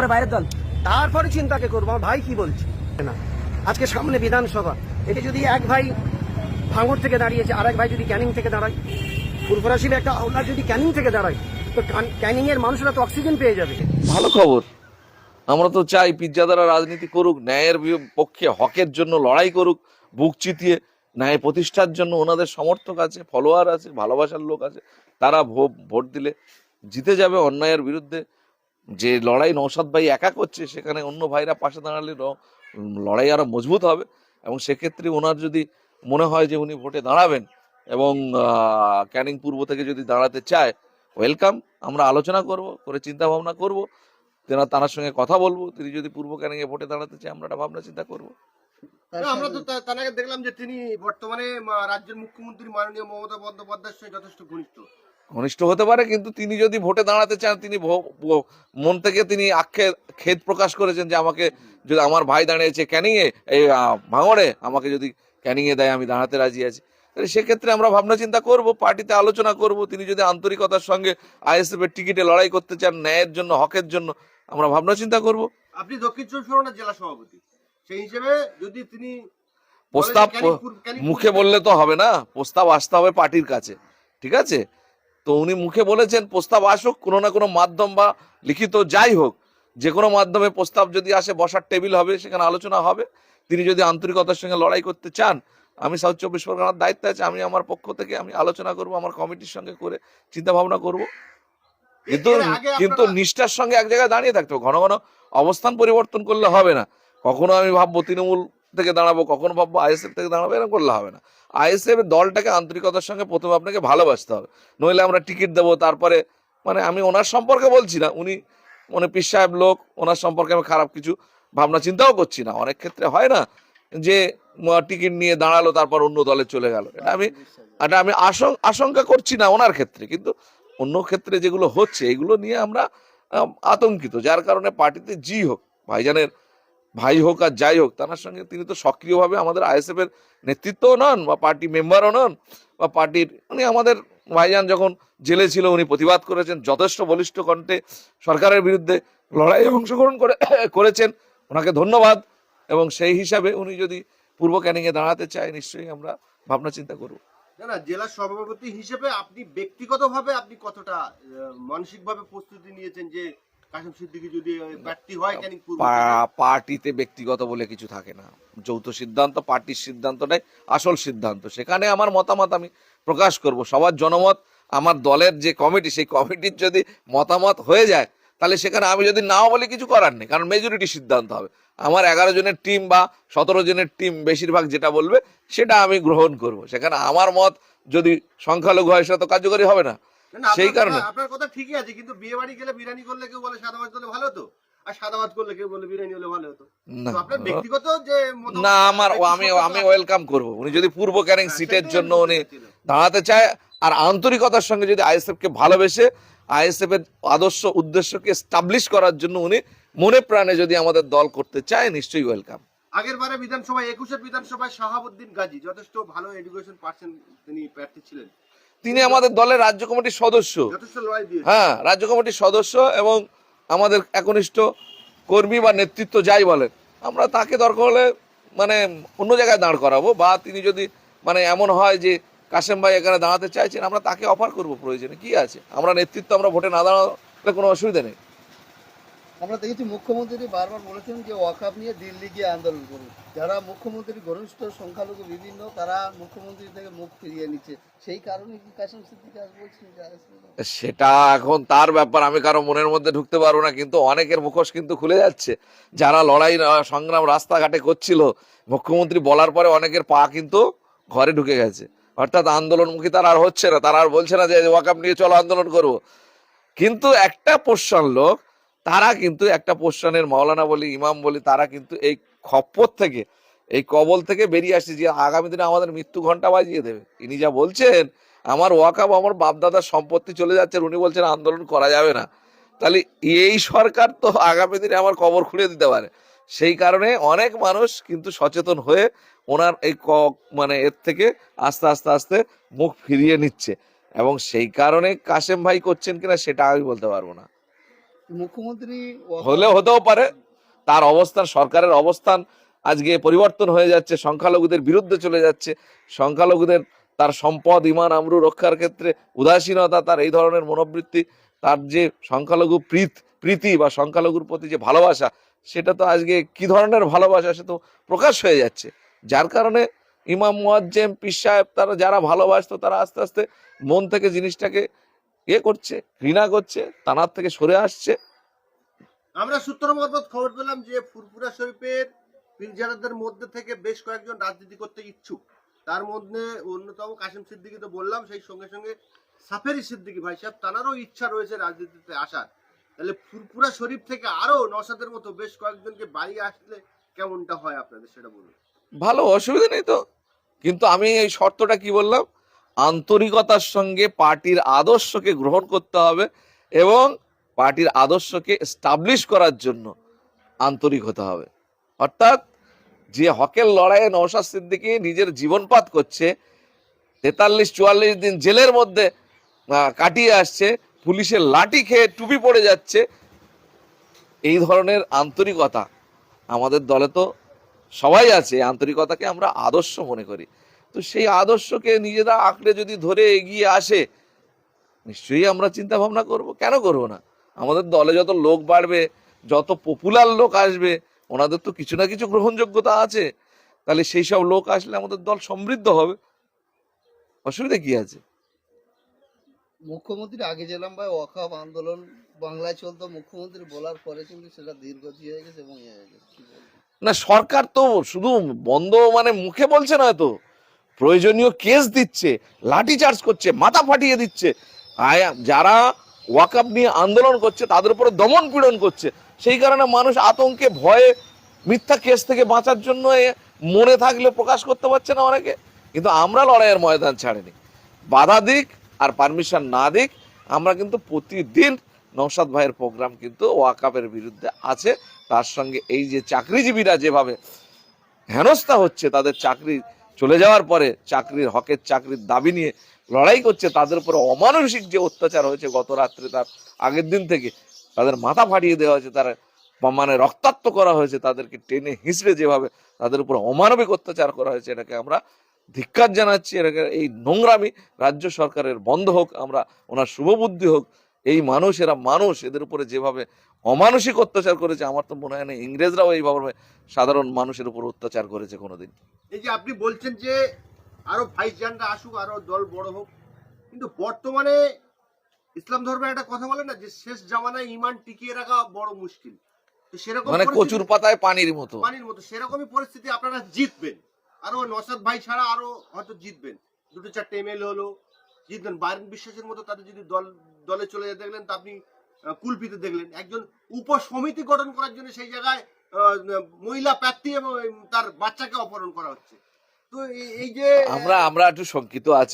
তারপরে বাইরের দল। তারপরে চিন্তাকে করব, আমার ভাই কি বলছে? না। আজকে সামনে বিধানসভা। এতে যদি এক ভাই ভাঙর থেকে দাঁড়িয়েছে আর এক ভাই যদি ক্যানিং থেকে দাঁড়ায় ফুরফুরাশিলে একটা আওলাদ যদি ক্যানিং থেকে দাঁড়ায়, তো ক্যানিং এর মানুষরা তো অক্সিজেন পেয়ে যাবে। ভালো খবর। আমরা তো চাই পিজ্জাদারা রাজনীতি করুক, ন্যায়ের পক্ষে হকের জন্য লড়াই করুক, বুক চিতিয়ে ন্যায় প্রতিষ্ঠার জন্য ওনাদের সমর্থক আছে, ফলোয়ার আছে, ভালোবাসার লোক আছে, তারা ভোট দিলে জিতে যাবে অন্যায়ের বিরুদ্ধে। যে লড়াই নৌসাদ ভাই একা করছে সেখানে অন্য ভাইরা পাশে দাঁড়ালে লড়াই আরও মজবুত হবে। এবং সেক্ষেত্রে ওনার যদি মনে হয় যে উনি ভোটে দাঁড়াবেন এবং ক্যানিং পূর্ব থেকে যদি দাঁড়াতে চায় ওয়েলকাম আমরা আলোচনা করব করে চিন্তা ভাবনা করব। তেনা তার সঙ্গে কথা বলব তিনি যদি পূর্ব ক্যানিংয়ে ভোটে দাঁড়াতে চায় আমরা একটা ভাবনা চিন্তা করব। না, আমরা তো তার আগে দেখলাম যে তিনি বর্তমানে রাজ্যের মুখ্যমন্ত্রী মাননীয় মমতা বন্দ্যোপাধ্যায়ের সঙ্গে যথেষ্ট ঘনিষ্ঠ। ঘনিষ্ঠ হতে পারে কিন্তু তিনি যদি ভোটে দাঁড়াতে চান তিনি মন থেকে তিনি আক্ষে খেদ প্রকাশ করেছেন যে আমাকে যদি আমার ভাই দাঁড়িয়েছে ক্যানিংয়ে এই ভাঙড়ে আমাকে যদি ক্যানিংয়ে দেয় আমি দাঁড়াতে রাজি আছি। তাহলে সেক্ষেত্রে আমরা ভাবনা চিন্তা করব পার্টিতে আলোচনা করব তিনি যদি আন্তরিকতার সঙ্গে আইএসএফ এর টিকিটে লড়াই করতে চান ন্যায়ের জন্য হকের জন্য আমরা ভাবনা চিন্তা করব। আপনি দক্ষিণ চব্বিশ পরগনার জেলা সভাপতি সেই হিসেবে যদি তিনি প্রস্তাব মুখে বললে তো হবে না প্রস্তাব আসতে হবে পার্টির কাছে ঠিক আছে? তো উনি মুখে বলেছেন প্রস্তাব আসুক কোনো না কোনো মাধ্যম বা লিখিত যাই হোক যে কোনো মাধ্যমে প্রস্তাব যদি আসে বসার টেবিল হবে সেখানে আলোচনা হবে। তিনি যদি আন্তরিকতার সঙ্গে লড়াই করতে চান আমি সাউথ চব্বিশ পরগনার দায়িত্ব আছে আমি আমার পক্ষ থেকে আমি আলোচনা করব আমার কমিটির সঙ্গে করে চিন্তা ভাবনা করব। কিন্তু কিন্তু নিষ্ঠার সঙ্গে এক জায়গায় দাঁড়িয়ে থাকতে হবে। ঘন ঘন অবস্থান পরিবর্তন করলে হবে না। কখনো আমি ভাববো তৃণমূল থেকে দাঁড়াবো, কখনো ভাববো আইএসএফ থেকে দাঁড়াবো, এরকম করলে হবে না। আইএসএফ দলটাকে আন্তরিকতার সঙ্গে প্রথমে আপনাকে ভালোবাসতে হবে। নইলে আমরা টিকিট দেবো, তারপরে মানে আমি ওনার সম্পর্কে বলছি না, উনি মানে পীর সাহেব লোক, ওনার সম্পর্কে আমি খারাপ কিছু ভাবনা চিন্তাও করছি না। অনেক ক্ষেত্রে হয় না যে টিকিট নিয়ে দাঁড়াল, তারপর অন্য দলে চলে গেল। এটা আমি এটা আমি আশং- আশঙ্কা করছি না ওনার ক্ষেত্রে, কিন্তু অন্য ক্ষেত্রে যেগুলো হচ্ছে, এগুলো নিয়ে আমরা আতঙ্কিত। যার কারণে পার্টিতে জি হোক, ভাইজানের ভাই হোক আর যাই হোক, তার সঙ্গে তিনি তো সক্রিয়ভাবে আমাদের আইএসএফ এর নেতৃত্বও নন বা পার্টি মেম্বারও নন বা পার্টির, উনি আমাদের ভাইজান যখন জেলে ছিল, উনি প্রতিবাদ করেছেন, যথেষ্ট বলিষ্ঠ কণ্ঠে সরকারের বিরুদ্ধে লড়াই অংশগ্রহণ করে, করেছেন, ওনাকে ধন্যবাদ এবং সেই হিসাবে উনি যদি পূর্ব ক্যানিংয়ে দাঁড়াতে চায়, নিশ্চয়ই আমরা ভাবনা চিন্তা করব। না জেলা সভাপতি হিসেবে আপনি ব্যক্তিগতভাবে আপনি কতটা মানসিক ভাবে প্রস্তুতি নিয়েছেন যে কাসিম সিদ্দিকী যদি প্রার্থী হয় ক্যানিং? পা- পার্টিতে ব্যক্তিগত বলে কিছু থাকে না। যৌথ সিদ্ধান্ত পার্টির সিদ্ধান্তটাই আসল সিদ্ধান্ত। সেখানে আমার মতামত আমি প্রকাশ করব। সবার জনমত আমার দলের যে কমিটি সেই কমিটির যদি মতামত হয়ে যায় তাহলে সেখানে আমি যদি নাও বলে কিছু করার নেই কারণ মেজরিটি সিদ্ধান্ত হবে। আমার এগারো জনের টিম বা সতেরো জনের টিম বেশিরভাগ যেটা বলবে সেটা আমি গ্রহণ করব। সেখানে আমার মত যদি সংখ্যালঘু হয় সেটা তো কার্যকরী হবে না, সেই কারণে। আপনার কথা ঠিকই আছে কিন্তু বিয়ে বাড়ি গেলে বিরিয়ানি করলে কেউ বলে সাদা ভাত করলে ভালো হতো আর সাদা ভাত করলে কেউ বলে বিরিয়ানি হলে ভালো হতো। আপনার ব্যক্তিগত যে না আমার আমি আমি ওয়েলকাম করব। উনি যদি পূর্ব হ্যাঁ, সিটের জন্য উনি দাঁড়াতে চায় আর আন্তরিকতার সঙ্গে যদি আইএসএফ কে ভালোবেসে আইএসএফ এর আদর্শ উদ্দেশ্যকে স্টাবলিশ করার জন্য উনি মনে প্রাণে যদি আমাদের দল করতে চায় নিশ্চয়ই ওয়েলকাম আগের বারে বিধানসভায় একুশের বিধানসভায় শাহাবুদ্দিন গাজী যথেষ্ট ভালো এডুকেশন পার্সেন্ট তিনি প্রার্থী ছিলেন। তিনি আমাদের দলের রাজ্য কমিটির সদস্য। হ্যাঁ রাজ্য কমিটির সদস্য এবং আমাদের একনিষ্ঠ কর্মী বা নেতৃত্ব যাই বলেন আমরা তাকে দরকার হলে মানে অন্য জায়গায় দাঁড় করাবো বা তিনি যদি মানে এমন হয় যে কাশেম ভাই এখানে দাঁড়াতে চাইছেন আমরা তাকে অফার করব প্রয়োজনে। কি আছে? আমরা নেতৃত্ব আমরা ভোটে না দাঁড়ালে কোনো অসুবিধা নেই। আমরা দেখেছি মুখ্যমন্ত্রী বারবার বলেছেন যে ওয়াকাপ নিয়ে দিল্লি গিয়ে আন্দোলন করুন। যারা মুখ্যমন্ত্রীর ঘনিষ্ঠ সংখ্যালঘু বিভিন্ন, তারা মুখ্যমন্ত্রী থেকে মুখ ফিরিয়ে নিচ্ছে। সেই কারণে কি কাসম সিদ্দিক বলছেন সেটা এখন তার ব্যাপার, আমি কারও মনের মধ্যে ঢুকতে পারব না, কিন্তু অনেকের মুখোশ কিন্তু খুলে যাচ্ছে। যারা লড়াই সংগ্রাম রাস্তাঘাটে করছিল, মুখ্যমন্ত্রী বলার পরে অনেকের পা কিন্তু ঘরে ঢুকে গেছে। অর্থাৎ আন্দোলনমুখী তারা আর হচ্ছে না, তারা আর বলছে না যে ওয়াকাপ নিয়ে চলো আন্দোলন করব। কিন্তু একটা পোষণ লোক তারা কিন্তু একটা পোষণের মাওলানা বলি, ইমাম বলি, তারা কিন্তু এই খপ্পর থেকে, এই কবল থেকে বেরিয়ে আসছে যে আগামী দিনে আমাদের মৃত্যু ঘণ্টা বাজিয়ে দেবে। ইনি যা বলছেন, আমার ওয়াকাব, আমার বাপদাদার সম্পত্তি চলে যাচ্ছে উনি বলছেন আন্দোলন করা যাবে না। তাহলে এই সরকার তো আগামী দিনে আমার কবর খুলে দিতে পারে। সেই কারণে অনেক মানুষ কিন্তু সচেতন হয়ে ওনার এই ক- মানে এর থেকে আস্তে আস্তে আস্তে মুখ ফিরিয়ে নিচ্ছে। এবং সেই কারণে কাশেম ভাই করছেন কিনা সেটা আমি বলতে পারব না। মুখ্যমন্ত্রী হলে হতেও পারে। তার অবস্থান, সরকারের অবস্থান আজকে পরিবর্তন হয়ে যাচ্ছে, সংখ্যালঘুদের বিরুদ্ধে চলে যাচ্ছে। সংখ্যালঘুদের তার সম্পদ, ইমান, আমরু রক্ষার ক্ষেত্রে উদাসীনতা, তার এই ধরনের মনোবৃত্তি, তার যে সংখ্যালঘু প্রীত, প্রীতি বা সংখ্যালঘুর প্রতি যে ভালোবাসা, সেটা তো আজকে কি ধরনের ভালোবাসা সে তো প্রকাশ হয়ে যাচ্ছে। যার কারণে ইমাম, মুয়াজ্জেম, পীর সাহেব, তারা যারা ভালোবাসতো, তারা আস্তে আস্তে মন থেকে জিনিসটাকে ইয়ে করছে ঘৃণা করছে তানার থেকে সরে আসছে। আমরা সূত্র মারফত খবর পেলাম যে ফুরফুরা শরীফের পীরজাদাদের মধ্যে থেকে বেশ কয়েকজন রাজনীতি করতে ইচ্ছুক। তার মধ্যে অন্যতম কাশিম সিদ্দিকি তো বললাম সেই সঙ্গে সঙ্গে সাফেরি সিদ্দিকি ভাই সাহেব তানারও ইচ্ছা রয়েছে রাজনীতিতে আসার। তাহলে ফুরফুরা শরীফ থেকে আরও নসাদের মতো বেশ কয়েকজনকে বাড়ি আসলে কেমনটা হয় আপনাদের সেটা বলুন। ভালো অসুবিধা নেই তো। কিন্তু আমি এই শর্তটা কি বললাম? আন্তরিকতার সঙ্গে পার্টির আদর্শকে গ্রহণ করতে হবে এবং পার্টির আদর্শকে স্টাবলিশ করার জন্য আন্তরিক হতে হবে। অর্থাৎ যে হকের লড়াইয়ে নওশাদ সিদ্দিকী নিজের জীবনপাত করছে, তেতাল্লিশ, চুয়াল্লিশ দিন জেলের মধ্যে কাটিয়ে আসছে, পুলিশের লাঠি খেয়ে টুপি পড়ে যাচ্ছে, এই ধরনের আন্তরিকতা আমাদের দলে তো সবাই আছে আন্তরিকতাকে আমরা আদর্শ মনে করি। তো সেই আদর্শকে নিজেরা আঁকড়ে যদি ধরে এগিয়ে আসে নিশ্চয়ই আমরা চিন্তা ভাবনা করব। কেন করব না? আমাদের দলে যত লোক বাড়বে যত পপুলার লোক আসবে ওনাদের তো কিছু না কিছু গ্রহণযোগ্যতা আছে। তাহলে সেই সব লোক আসলে আমাদের দল সমৃদ্ধ হবে। অসুবিধা কি আছে? মুখ্যমন্ত্রী আগে যেলাম ভাই ওয়াকাফ আন্দোলন বাংলায় চলতো মুখ্যমন্ত্রী বলার পরে কিন্তু সেটা দীর্ঘতি হয়ে গেছে এবং গেছে। না সরকার তো শুধু বন্ধ মানে মুখে বলছে না তো। প্রয়োজনীয় কেস দিচ্ছে, লাঠি চার্জ করছে, মাথা ফাটিয়ে দিচ্ছে। যারা ওয়াকআপ নিয়ে আন্দোলন করছে, তাদের উপরে দমন পীড়ন করছে। সেই কারণে মানুষ আতঙ্কে, ভয়ে মিথ্যা কেস থেকে বাঁচার জন্য মনে থাকলে প্রকাশ করতে পারছে না অনেকে। কিন্তু আমরা লড়াইয়ের ময়দান ছাড়িনি। বাধা দিক আর পারমিশন না দিক, আমরা কিন্তু প্রতিদিন নৌসাদ ভাইয়ের প্রোগ্রাম কিন্তু ওয়াকাপের বিরুদ্ধে আছে। তার সঙ্গে এই যে চাকরিজীবীরা যেভাবে হেনস্থা হচ্ছে, তাদের চাকরি চলে যাওয়ার পরে চাকরির, হকের চাকরির দাবি নিয়ে লড়াই করছে, তাদের উপরে অমানসিক যে অত্যাচার হয়েছে গত রাত্রে তার আগের দিন থেকে, তাদের মাথা ফাটিয়ে দেওয়া হয়েছে, তার মানে রক্তাক্ত করা হয়েছে, তাদেরকে টেনে হিঁচড়ে যেভাবে তাদের উপর অমানবিক অত্যাচার করা হয়েছে, এটাকে আমরা ধিক্কার জানাচ্ছি, এটাকে এই নোংরামি রাজ্য সরকারের বন্ধ হোক, আমরা ওনার শুভবুদ্ধি হোক, এই মানুষ, এরা মানুষ, এদের উপরে যেভাবে অমানসিক অত্যাচার করেছে আমার তো মনে হয় না ইংরেজরাও এইভাবে সাধারণ মানুষের উপর অত্যাচার করেছে কোনোদিন। এই যে আপনি বলছেন যে আরও ভাইস জানরা আসুক আরও দল বড় হোক কিন্তু বর্তমানে ইসলাম ধর্মের একটা কথা বলে না যে শেষ জামানায় ইমান টিকিয়ে রাখা বড় মুশকিল। তো সেরকম মানে কচুর পাতায় পানির মতো। পানির মতো সেরকমই পরিস্থিতি আপনারা জিতবেন। আরও নসাদ ভাই ছাড়া আরও হয়তো জিতবেন। দুটো চারটে এমএলএ হলো জিতবেন। বাইরেন বিশ্বাসের মতো তাদের যদি দল দলে চলে যেতে দেখলেন তা আপনি কুলপিতে দেখলেন। একজন উপসমিতি গঠন করার জন্য সেই জায়গায় মহিলা প্রার্থী এবং তার বাচ্চাকে অপহরণ করা হচ্ছে। তো এই যে আমরা আমরা একটু শঙ্কিত আছি।